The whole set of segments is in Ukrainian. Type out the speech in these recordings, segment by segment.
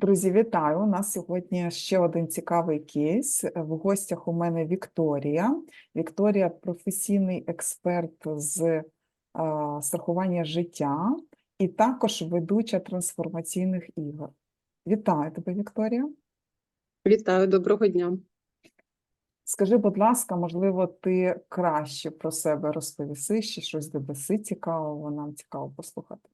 Друзі, вітаю! У нас сьогодні ще один цікавий кейс. В гостях у мене Вікторія. Вікторія професійний експерт з а, страхування життя і також ведуча трансформаційних ігор. Вітаю тебе, Вікторія. Вітаю, доброго дня. Скажи, будь ласка, можливо, ти краще про себе розповіси, ще щось додаси цікавого, нам цікаво послухати.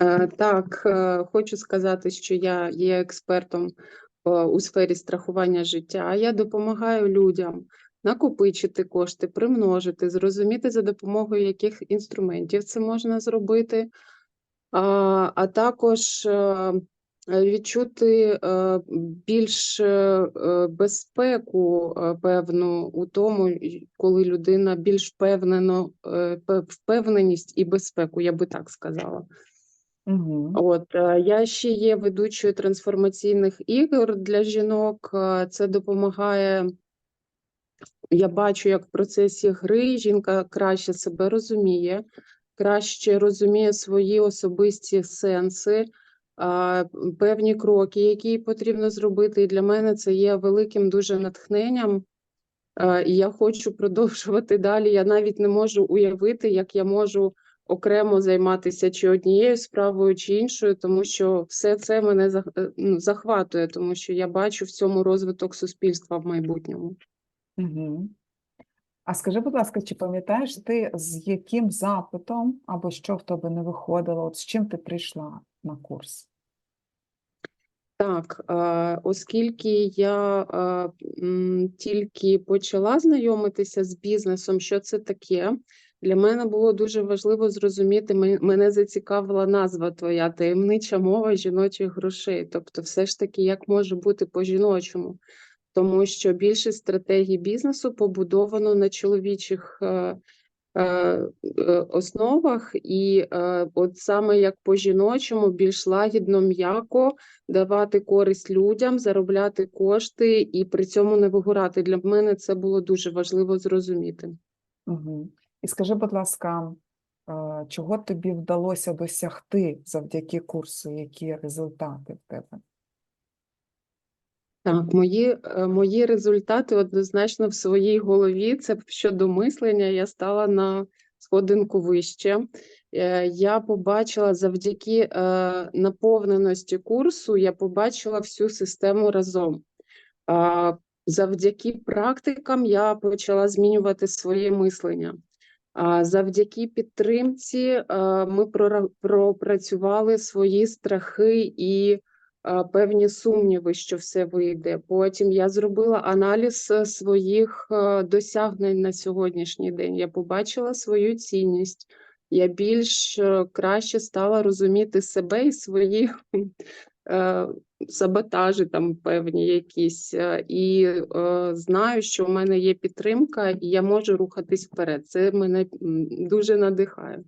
Е, Так, е, хочу сказати, що я є експертом е, у сфері страхування життя. Я допомагаю людям накопичити кошти, примножити, зрозуміти за допомогою яких інструментів це можна зробити, а, а також відчути більш безпеку певну у тому, коли людина більш впевнено, впевненість і безпеку, я би так сказала. Угу. От е, я ще є ведучою трансформаційних ігор для жінок. Е, Це допомагає. Я бачу, як в процесі гри жінка краще себе розуміє, краще розуміє свої особисті сенси, певні кроки, які потрібно зробити. І для мене це є великим дуже натхненням. Е, І я хочу продовжувати далі. Я навіть не можу уявити, як я можу окремо займатися чи однією справою, чи іншою, тому що все це мене е, ну, захватує, тому що я бачу в цьому розвиток суспільства в майбутньому. Угу. А скажи, будь ласка, чи пам'ятаєш ти, з яким запитом або що в тебе не виходило, от з чим ти прийшла на курс? Так, е, оскільки я е, тільки почала знайомитися з бізнесом, що це таке, для мене було дуже важливо зрозуміти, мене зацікавила назва твоя таємнича мова жіночих грошей. Тобто, все ж таки, як може бути по-жіночому, тому що більшість стратегій бізнесу побудовано на чоловічих е, е, е, основах, і е, от саме як по-жіночому, більш лагідно, м'яко давати користь людям, заробляти кошти і при цьому не вигорати. Для мене це було дуже важливо зрозуміти. Угу. І скажи, будь ласка, е, чого тобі вдалося досягти завдяки курсу, які результати в тебе? Так, мої, е, мої результати однозначно в своїй голові. Це щодо мислення. Я стала на сходинку вище. Е, Я побачила завдяки наповненості курсу, я побачила всю систему разом. Завдяки практикам я почала змінювати своє мислення. Завдяки підтримці ми пропрацювали свої страхи і певні сумніви, що все вийде. Потім я зробила аналіз е, своїх е, досягнень на сьогоднішній день. Я побачила свою цінність. Я більш е, краще стала розуміти себе і свої саботажі там певні якісь, е, і е, знаю, що в мене є підтримка, і я можу рухатись вперед. Це мене дуже надихає.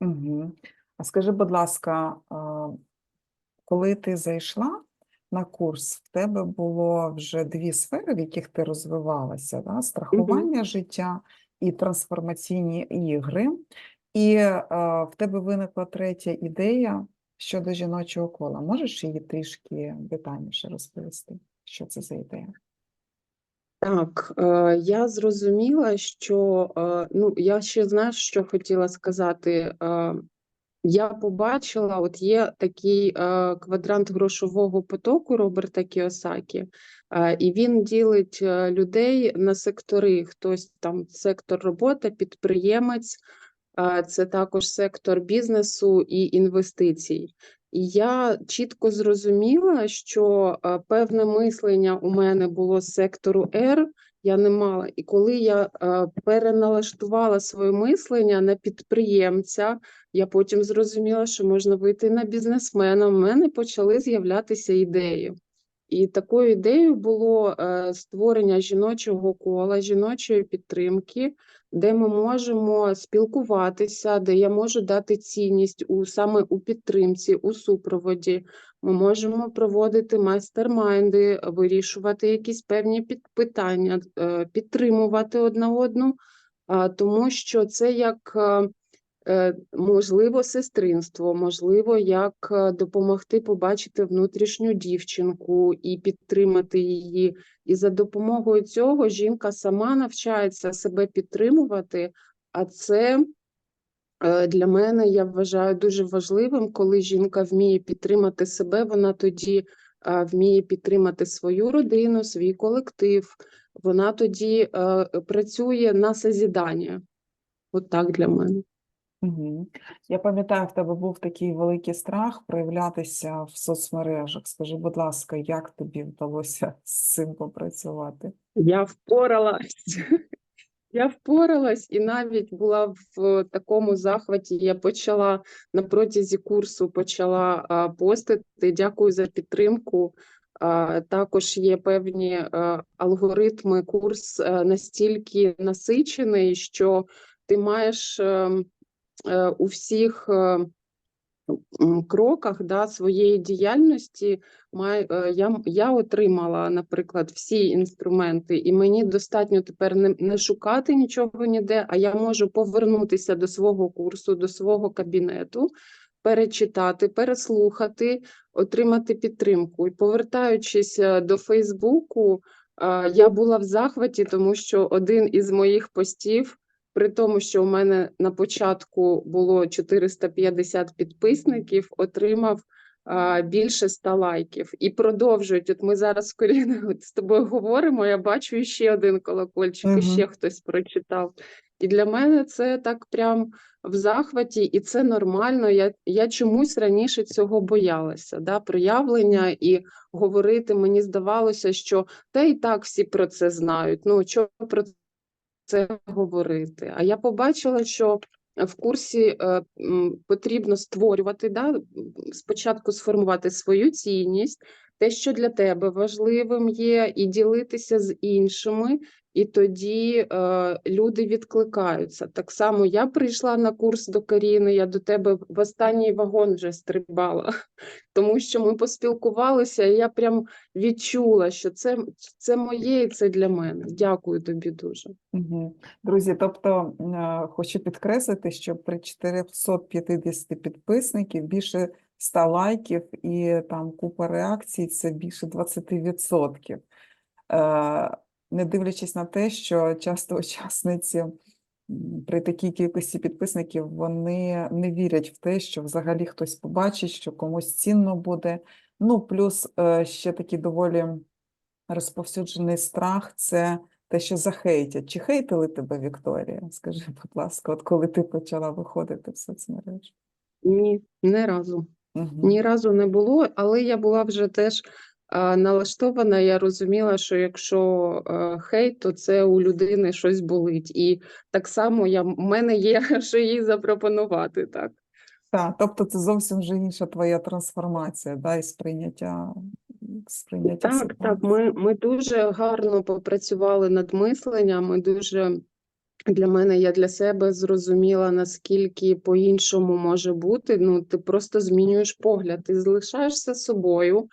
Угу. А скажи, будь ласка, е, коли ти зайшла на курс, в тебе було вже дві сфери, в яких ти розвивалася, да? страхування життя і трансформаційні ігри. І е, в тебе виникла третя ідея щодо жіночого кола. Можеш її трішки детальніше розповісти? Що це за ідея? Так, е, я зрозуміла, що е, ну я ще знаєш, що хотіла сказати. Е, я побачила, от є такий квадрант грошового потоку Роберта Кіосакі, і він ділить людей на сектори. Хтось там сектор робота, підприємець, це також сектор бізнесу і інвестицій. І я чітко зрозуміла, що певне мислення у мене було з сектору R, я не мала. І коли я переналаштувала своє мислення на підприємця, я потім зрозуміла, що можна вийти на бізнесмена. У мене почали з'являтися ідеї. І такою ідеєю було е, створення жіночого кола, жіночої підтримки, де ми можемо спілкуватися, де я можу дати цінність у саме у підтримці, у супроводі. Ми можемо проводити майстер-майнди, вирішувати якісь певні питання, е, підтримувати одна одну, тому що це як Е, Можливо, сестринство, можливо, як е, допомогти побачити внутрішню дівчинку і підтримати її. І за допомогою цього жінка сама навчається себе підтримувати, а це е, для мене я вважаю дуже важливим, коли жінка вміє підтримати себе, вона тоді е, вміє підтримати свою родину, свій колектив, вона тоді е, працює на созідання. От так для мене. Угу. Я пам'ятаю, в тебе був такий великий страх проявлятися в соцмережах. Скажи, будь ласка, як тобі вдалося з цим попрацювати? Я впоралась. Я впоралась і навіть була в такому захваті. Я почала на протязі курсу почала постити. Дякую за підтримку. Також є певні алгоритми. Курс а, настільки насичений, що ти маєш ем, е, у всіх е, кроках да, своєї діяльності е, я, я отримала, наприклад, всі інструменти, і мені достатньо тепер не, не шукати нічого ніде, а я можу повернутися до свого курсу, до свого кабінету, перечитати, переслухати, отримати підтримку. І повертаючись е, до Фейсбуку, е, я була в захваті, тому що один із моїх постів при тому, що у мене на початку було 450 підписників, отримав а, більше 100 лайків і продовжують. От ми зараз Коріною з тобою говоримо. Я бачу ще один колокольчик, Мгм. і ще хтось прочитав. І для мене це так прям в захваті, і це нормально. Я, я чомусь раніше цього боялася. Да? Проявлення і говорити мені здавалося, що та і так всі про це знають. Ну чого про це говорити. А я побачила, що в курсі е, потрібно створювати, да, спочатку сформувати свою цінність, те, що для тебе важливим є, і ділитися з іншими, і тоді е, люди відкликаються. Так само я прийшла на курс до Каріни, я до тебе в останній вагон вже стрибала, тому що ми поспілкувалися, і я прям відчула, що це, це моє і це для мене. Дякую тобі дуже. Друзі, тобто е, хочу підкреслити, що при 450 підписників більше 100 лайків і там купа реакцій це більше 20%. Не дивлячись на те, що часто учасниці при такій кількості підписників вони не вірять в те, що взагалі хтось побачить, що комусь цінно буде. Ну, плюс е, ще такий доволі розповсюджений страх це те, що захейтять. Чи хейтили тебе, Вікторія? Скажи, будь ласка, от коли ти почала виходити в соцмережі? Ні, не разу. Угу. Ні разу не було, але я була вже теж налаштована. Я розуміла, що якщо а, хейт, то це у людини щось болить. І так само я, в мене є, що їй запропонувати. Так. Так, тобто це зовсім вже інша твоя трансформація, да, і сприйняття, сприйняття Так, так, ми, ми дуже гарно попрацювали над мисленням. Ми дуже для мене я для себе зрозуміла, наскільки по-іншому може бути. Ну, ти просто змінюєш погляд, ти залишаєшся собою.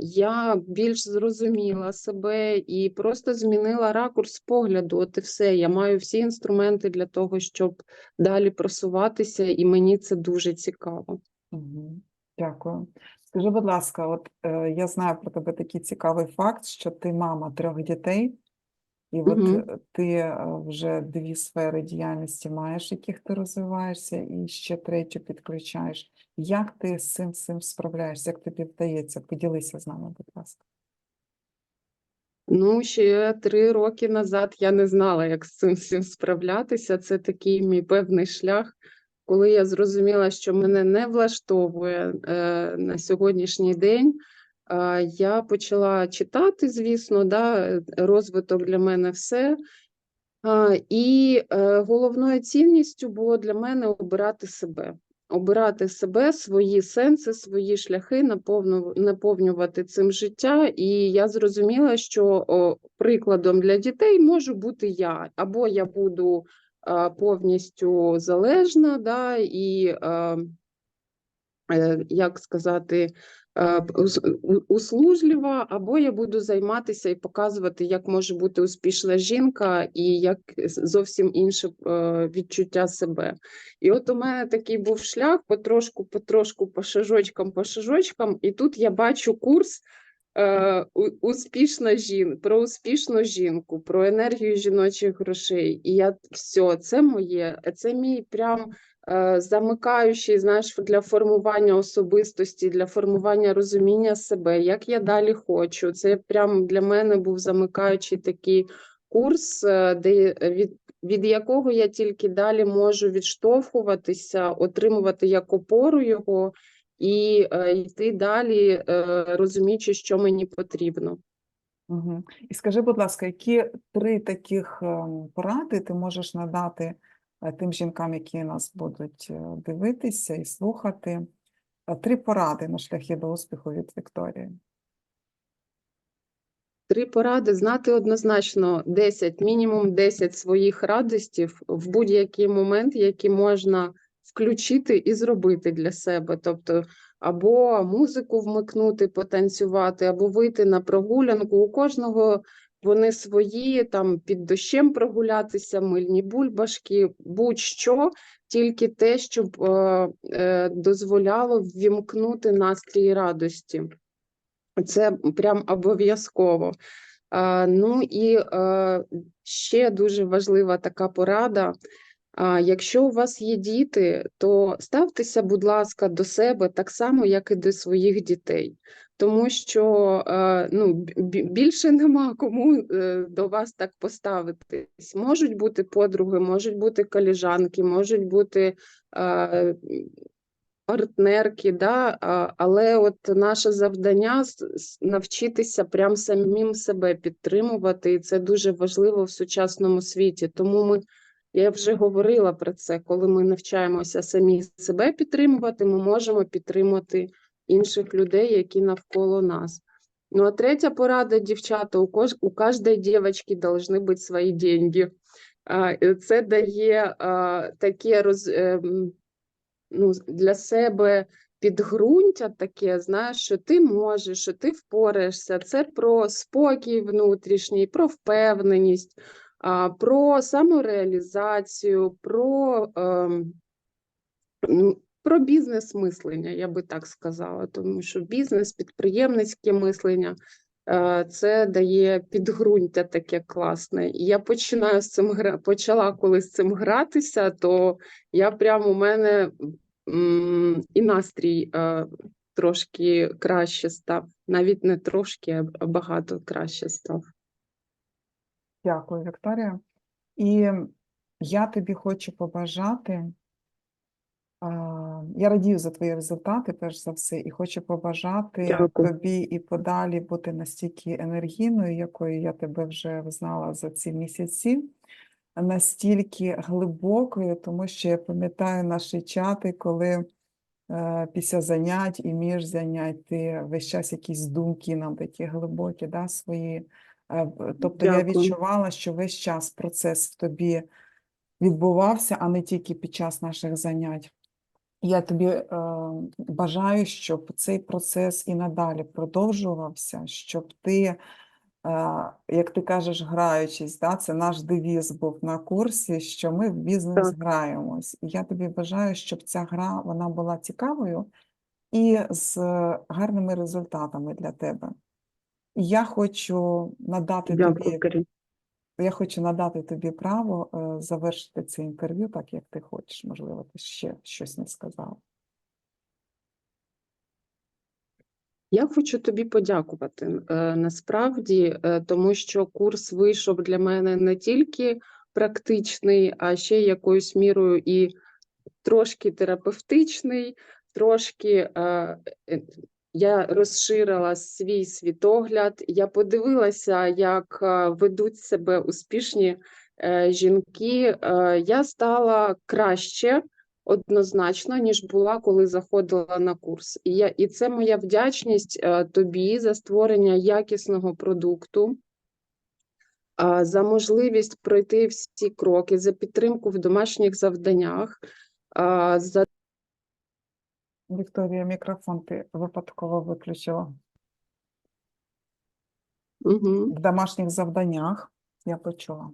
Я більш зрозуміла себе і просто змінила ракурс погляду. От і все. Я маю всі інструменти для того, щоб далі просуватися, і мені це дуже цікаво. Угу. Дякую. Скажи, будь ласка, от е, я знаю про тебе такий цікавий факт, що ти мама трьох дітей, і от е, ти е, вже дві сфери діяльності маєш, яких ти розвиваєшся, і ще третю підключаєш. Як ти з цим, цим справляєшся? Як тобі вдається? Поділися з нами, будь ласка. Ну, ще три роки назад я не знала, як з цим всім справлятися. Це такий мій певний шлях, коли я зрозуміла, що мене не влаштовує е, на сьогоднішній день. Е, я почала читати, звісно, да, е, розвиток для мене все. А, І е, головною цінністю було для мене обирати себе. Обирати себе, свої сенси, свої шляхи, наповнювати цим життя. І я зрозуміла, що прикладом для дітей можу бути я, або я буду повністю залежна, да, і а, е, як сказати, е, услужлива, або я буду займатися і показувати, як може бути успішна жінка і як зовсім інше е, відчуття себе. І от у мене такий був шлях потрошку, потрошку, по шажочкам, по шажочкам, і тут я бачу курс. е, Успішна жін, про успішну жінку, про енергію жіночих грошей. І я все, це моє, це мій прям е, замикаючий, знаєш, для формування особистості, для формування розуміння себе, як я далі хочу. Це прям для мене був замикаючий такий курс, е, де від, від якого я тільки далі можу відштовхуватися, отримувати як опору його і е, йти далі, е, розуміючи, що мені потрібно. Угу. І скажи, будь ласка, які три таких ем, поради ти можеш надати е, тим жінкам, які нас будуть е, дивитися і слухати? Е, Три поради на шляхі до успіху від Вікторії. Три поради знати однозначно 10, мінімум 10 своїх радостів в будь-який момент, які можна включити і зробити для себе. Тобто, або музику вмикнути, потанцювати, або вийти на прогулянку. У кожного вони свої, там під дощем прогулятися, мильні бульбашки, будь-що, тільки те, щоб е, е, дозволяло ввімкнути настрій радості. Це прям обов'язково. А, ну і е, ще дуже важлива така порада. А, якщо у вас є діти, то ставтеся, будь ласка, до себе так само, як і до своїх дітей. Тому що е, ну, бі- бі- більше нема кому е, до вас так поставитись. Можуть бути подруги, можуть бути коліжанки, можуть бути е, партнерки, да, але от наше завдання навчитися прям самим себе підтримувати, і це дуже важливо в сучасному світі. Тому ми, я вже говорила про це, коли ми навчаємося самі себе підтримувати, ми можемо підтримати інших людей, які навколо нас. Ну а третя порада, дівчата, у, кож, у кожної дівчинки должны бути свої деньги. Це дає таке роз, ем, ну, для себе підґрунтя таке, знаєш, що ти можеш, що ти впораєшся. Це про спокій внутрішній, про впевненість, про самореалізацію, про, про бізнес-мислення, я би так сказала, тому що бізнес, підприємницьке мислення. е, Це дає підґрунтя таке класне. І я починаю з цим гра... почала коли з цим гратися, то я прям у мене і настрій е, трошки краще став. Навіть не трошки, а багато краще став. Дякую, Вікторія. І я тобі хочу побажати. Я радію за твої результати, перш за все, і хочу побажати Дякую. тобі і подалі бути настільки енергійною, якою я тебе вже знала за ці місяці, настільки глибокою, тому що я пам'ятаю наші чати, коли е, після занять і між занять ти весь час якісь думки нам такі глибокі, да, свої. Е, Тобто я відчувала, що весь час процес в тобі відбувався, а не тільки під час наших занять. Я тобі е, бажаю, щоб цей процес і надалі продовжувався, щоб ти, е, як ти кажеш, граючись, да, це наш девіз був на курсі, що ми в бізнес граємось. І я тобі бажаю, щоб ця гра вона була цікавою і з гарними результатами для тебе. І я хочу надати тобі Дякую, Карін. Я хочу надати тобі право е, завершити це інтерв'ю так, як ти хочеш. Можливо, ти ще щось не сказав. Я хочу тобі подякувати е, насправді, е, тому що курс вийшов для мене не тільки практичний, а ще якоюсь мірою і трошки терапевтичний, трошки я розширила свій світогляд. Я подивилася, як е, ведуть себе успішні е, жінки. Е, Я стала краще однозначно, ніж була, коли заходила на курс. І я і це моя вдячність тобі за створення якісного продукту. За можливість пройти всі кроки, за підтримку в домашніх завданнях, за Вікторія, мікрофон ти випадково виключила. Угу. В домашніх завданнях я почула.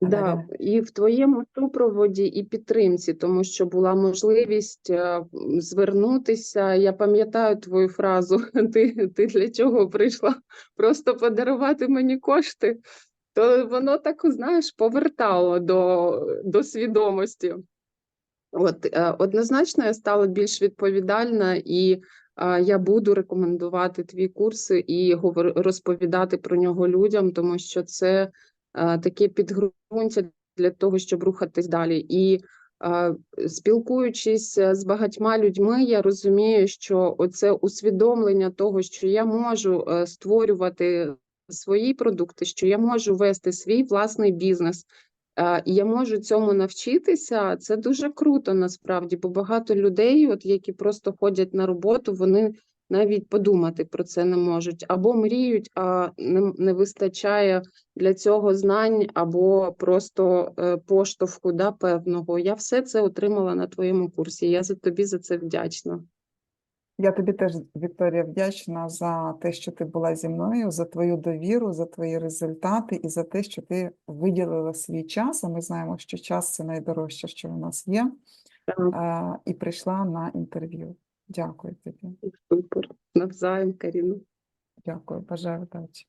Да, і в твоєму супроводі і підтримці, тому що була можливість е, звернутися. Я пам'ятаю твою фразу: ти, ти для чого прийшла? Просто подарувати мені кошти. То воно так, знаєш, повертало до, до свідомості. От е, однозначно я стала більш відповідальна, і е, я буду рекомендувати твій курс і розповідати про нього людям, тому що це е, таке підґрунтя для того, щоб рухатись далі. І спілкуючись з багатьма людьми, я розумію, що оце усвідомлення того, що я можу створювати свої продукти, що я можу вести свій власний бізнес. Е, І я можу цьому навчитися. Це дуже круто насправді, бо багато людей, от які просто ходять на роботу, вони навіть подумати про це не можуть або мріють, а не, не вистачає для цього знань, або просто е, поштовху да, певного. Я все це отримала на твоєму курсі. Я за тобі за це вдячна. Я тобі теж, Вікторія, вдячна за те, що ти була зі мною, за твою довіру, за твої результати і за те, що ти виділила свій час. А ми знаємо, що час це найдорожче, що у нас є, Так. е, і прийшла на інтерв'ю. Дякую тобі. Супер. Навзаєм, Каріна. Дякую, бажаю удачі.